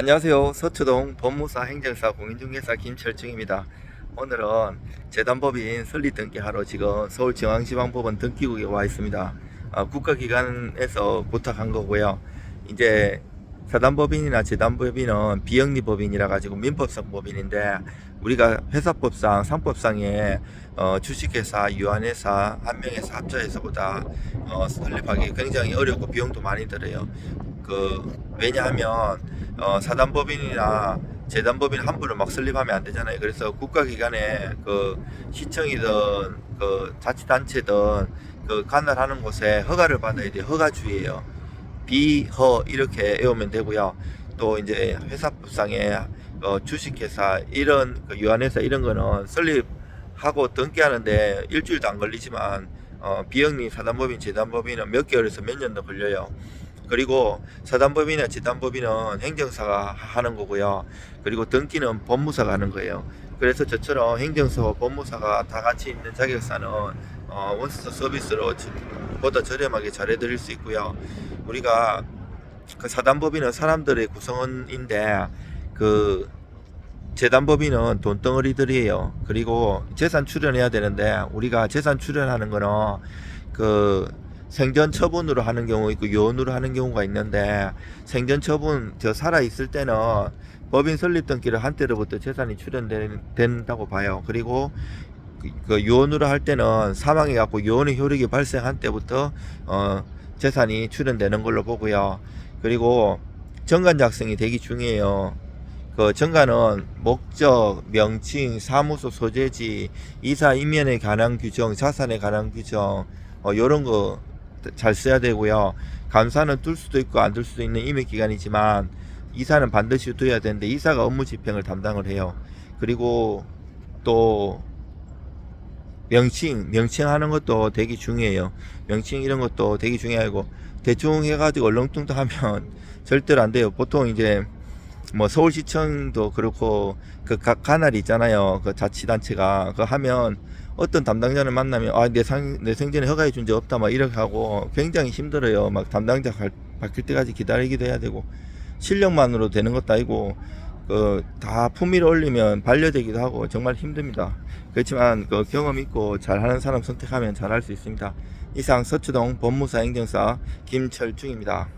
안녕하세요. 서초동 법무사 행정사 공인중개사 김철중입니다. 오늘은 재단법인 설립 등기하러 지금 서울중앙지방법원 등기국에 와 있습니다. 아, 국가기관에서 부탁한 거고요. 이제 사단법인이나 재단법인은 비영리법인이라 가지고 민법상 법인인데 우리가 회사법상 상법상에 어, 주식회사, 유한회사, 한 명에서 합자해서보다 어, 설립하기 굉장히 어렵고 비용도 많이 들어요. 그 왜냐하면 어, 사단법인이나 재단법인 함부로 막 설립하면 안 되잖아요. 그래서 국가기관에 그 시청이든 그 자치단체든 그 관할하는 곳에 허가를 받아야 돼요. 허가주의예요. 비허 이렇게 외우면 되고요. 또 이제 회사법상에 어, 주식회사 이런 그 유한회사 이런 거는 설립하고 등기하는데 일주일도 안 걸리지만 어, 비영리 사단법인 재단법인은 몇 개월에서 몇 년도 걸려요. 그리고 사단법인이나 재단법인은 행정사가 하는 거고요. 그리고 등기는 법무사가 하는 거예요. 그래서 저처럼 행정사와 법무사가 다 같이 있는 자격사는 어, 원스톱 서비스로 지- 보다 저렴하게 잘해드릴 수 있고요. 우리가 그 사단법인은 사람들의 구성원인데 그 재단법인은 돈덩어리들이에요. 그리고 재산 출연해야 되는데 우리가 재산 출연하는 거는 그 생전 처분으로 하는 경우 있고 요원으로 하는 경우가 있는데 생전 처분 저 살아 있을 때는 법인 설립 등기를 한 때로부터 재산이 출연된다고 봐요. 그리고 그, 그 요원으로 할 때는 사망해 갖고 요원의 효력이 발생한 때부터 어 재산이 출연되는 걸로 보고요. 그리고 정관 작성이 되게 중요해요. 그 정관은 목적, 명칭, 사무소 소재지, 이사 임면에 관한 규정, 자산에 관한 규정, 어, 요런 거 잘 써야 되고요. 감사는 둘 수도 있고 안둘 수도 있는 임의 기간이지만 이사는 반드시 둬야 되는데 이사가 업무 집행을 담당을 해요. 그리고 또 명칭, 명칭하는 것도 되게 중요해요. 명칭 이런 것도 되게 중요하고 대충 해가지고 얼렁뚱땅하면 절대로 안 돼요. 보통 이제 뭐 서울시청도 그렇고 그각 관할이 있잖아요. 그 자치단체가 그 하면 어떤 담당자를 만나면 아내 내 생전에 허가해 준 적 없다 막 이렇게 하고 굉장히 힘들어요. 막 담당자 갈- 바뀔 때까지 기다리기도 해야 되고 실력만으로 되는 것도 아니고 그 다 품위를 올리면 반려되기도 하고 정말 힘듭니다. 그렇지만 그 경험 있고 잘하는 사람 선택하면 잘할 수 있습니다. 이상 서초동 법무사 행정사 김철중입니다.